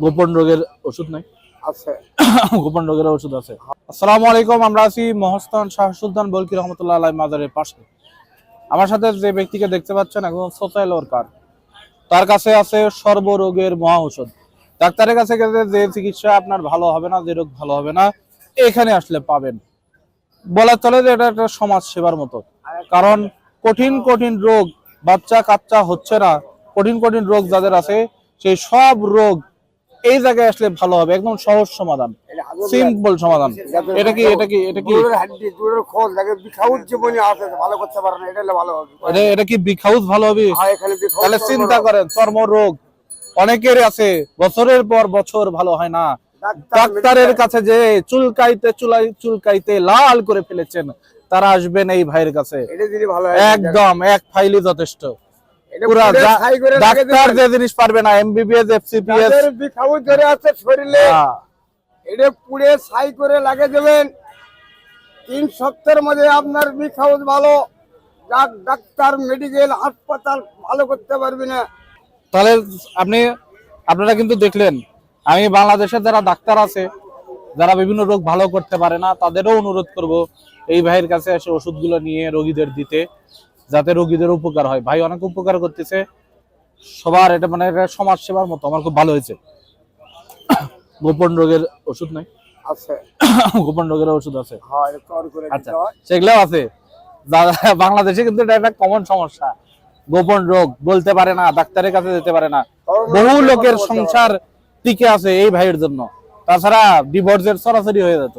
গোপন রোগের ওষুধ নাই? আছে। গোপন রোগের ওষুধ আছে। আসসালামু আলাইকুম আমরা আছি মহস্তান শাহ সুলতান বলকি রহমতুল্লাহ আলাই মাজারের পাশে। আমার সাথে যে ব্যক্তিকে দেখতে পাচ্ছেন একজন সোশ্যাল ওয়ার্কার তার কাছে আছে সর্বরোগের মহা ঔষধ। ডাক্তারের কাছে গেলে যে চিকিৎসা আপনার ভালো হবে না যে রোগ ভালো হবে না এখানে আসলে পাবেন। বলা চলে যে এটা একটা সমাজ সেবার মতো। কারণ কঠিন কঠিন রোগ বাচ্চা কাচ্চা হচ্ছে না। কঠিন কঠিন রোগ যাদের আছে সেই সব রোগ এই জায়গায় আসলে ভালো হবে একদম সহজ সমাধান সিম্পল সমাধান। এটা কি এটা কি এটা কি? দূরের হাড্ডি দূরের খোঁজ লাগে বিখাউত জীবনী আছে ভালো করতে পারে না এটা ভালো হবে। এটা এটা কি হাউস ভালো হবে? হ্যাঁ তাহলে চিন্তা করেন চর্ম রোগ অনেকের আছে বছরের পর বছর ভালো হয় না। ডাক্তারের কাছে যে চুলকাইতে চুলাই চুলকাইতে লাল করে ফেলেছেন তারা আসবেন এই ভাইয়ের কাছে। একদম এক ফাইলই যথেষ্ট। পুরা ডাক্তার যে জিনিস পারবে না এমবিবিএস এফসিপিএস বিখাউত ধরে আছে শরীরে এটা পুড়ে ছাই করে লাগে দেবেন। তিন সপ্তাহের মধ্যে আপনার বিখাউত ভালো। ডাক্তার মেডিকেল হাসপাতাল ভালো করতে পারবি না। তাহলে আপনি আপনারা কিন্তু দেখলেন আমি বাংলাদেশের যারা ডাক্তার আছে যারা বিভিন্ন রোগ ভালো করতে পারে না তাদেরও অনুরোধ করব এই ভাইয়ের কাছে এসে ওষুধগুলো নিয়ে রোগীদের দিতে। যাতে রোগীদের উপকার হয়। ভাই অনেক উপকার করতেছে। সবার এটা মানে সমাজ সেবার মতো। আমার খুব ভালো হয়েছে। গোপন রোগের ওষুধ নাই। আছে। গোপন রোগের ওষুধ আছে। হ্যাঁ আচ্ছা দিতে আছে। বাংলাদেশে কিন্তু এটা একটা কমন সমস্যা। গোপন রোগ বলতে পারে না ডাক্তারের কাছে যেতে পারে না। বহু লোকের সংসার টিকে আছে এই ভাইয়ের জন্য। তাছাড়া ডিভোর্সের সরাসরি হয়ে যেত।